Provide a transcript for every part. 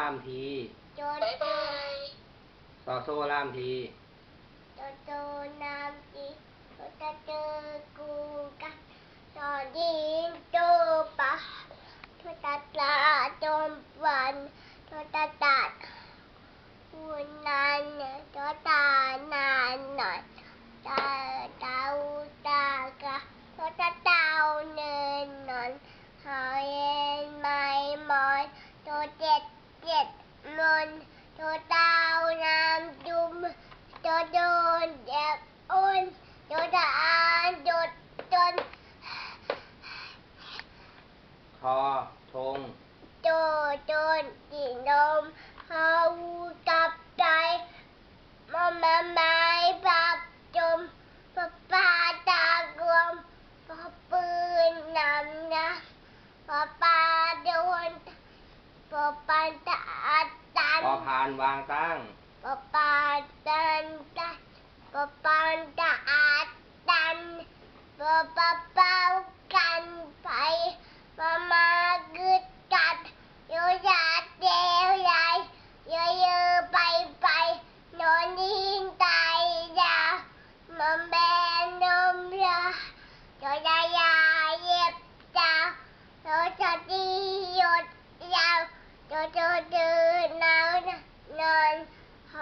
ามทีโจบ๊ายโจบายซอโซ่ล่ามทีโจโจน้ำจีโจจะเจอกูกันตอนดินโจปะโจตาตาจมวันโจตาตาคุณนานโจตานานหน่อยตาตาอูตากะโจตาตาเนินนอนหาเย็นไม่มอนโจเจ็ดเจ็ด มนโจตาวน้ำจุมโดนโดนเด็บอ้นโดนอ่านโดนจนทอทง โดนโดนกินนมเขากับใจมามาไม้ปับจมปปปปืนนำนะปปปปันตาตันพอานวางตั้งปปาตันตันปะปันตาตันปปะเป้ากันไปมามาณ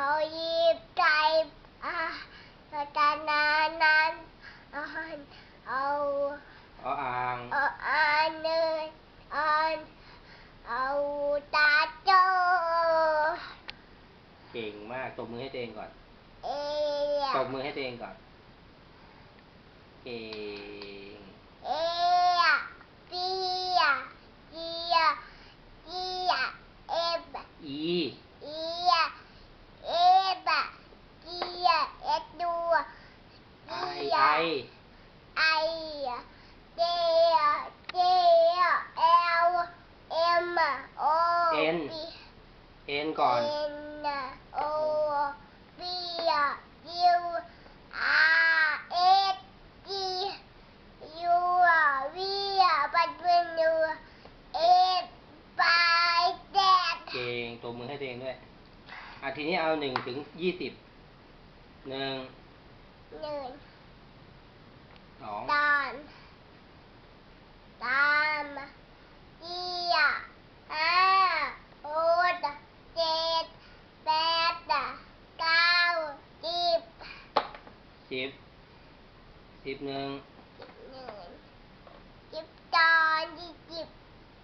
เขายิบใจอะโยจะนานนานอ่านเอาออ่างเอาอ่านเนินอ่านเอาตาโจเก่งมากตบมือให้ตัวเองก่อนเอียตบมือให้ตัวเองก่อนเก่งเอียปียเจียเจียเอบอี เอียเอบเจียเอ็ดดู ไอ เจีย ไอไอเจียเจียเอลเอ็มโอปีเอ็นก่อน N O P U R S T U V ปัดเป็นยู S ไปแดดเก่งตบมือให้ตัวเองด้วย อะทีนี้เอาหนึ่งถึงยี่สิบ หนึ่ง หนึ่ง สองตามตามเจียห้าหกเจ็ดแปดเก้าสิบสิบสิบหนึ่งสิบหนึ่งสิบสองยี่สิบ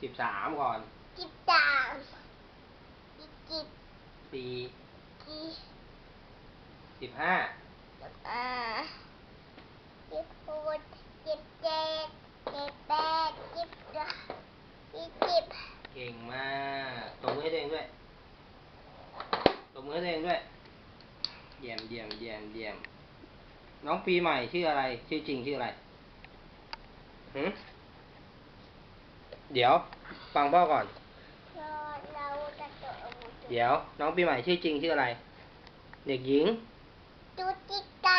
สิบสามก่อนสิบสามยี่สิบสี่สี่สิบห้าสิบห้า สิบหกสิบเจ็ดสิบแปดสิบเก้ายี่สิบเก่งมากตบมือให้ตัวเองด้วยตบมือให้ตัวเองด้วย เยี่ยมเยี่ยมเยี่ยมเยี่ยมน้องปีใหม่ชื่ออะไร ชื่อจริงชื่ออะไรหืมเดี๋ยว ฟังพ่อก่อน เราจะเดี๋ยว น้องปีใหม่ชื่อจริงชื่ออะไร เด็กหญิง ดูที่กั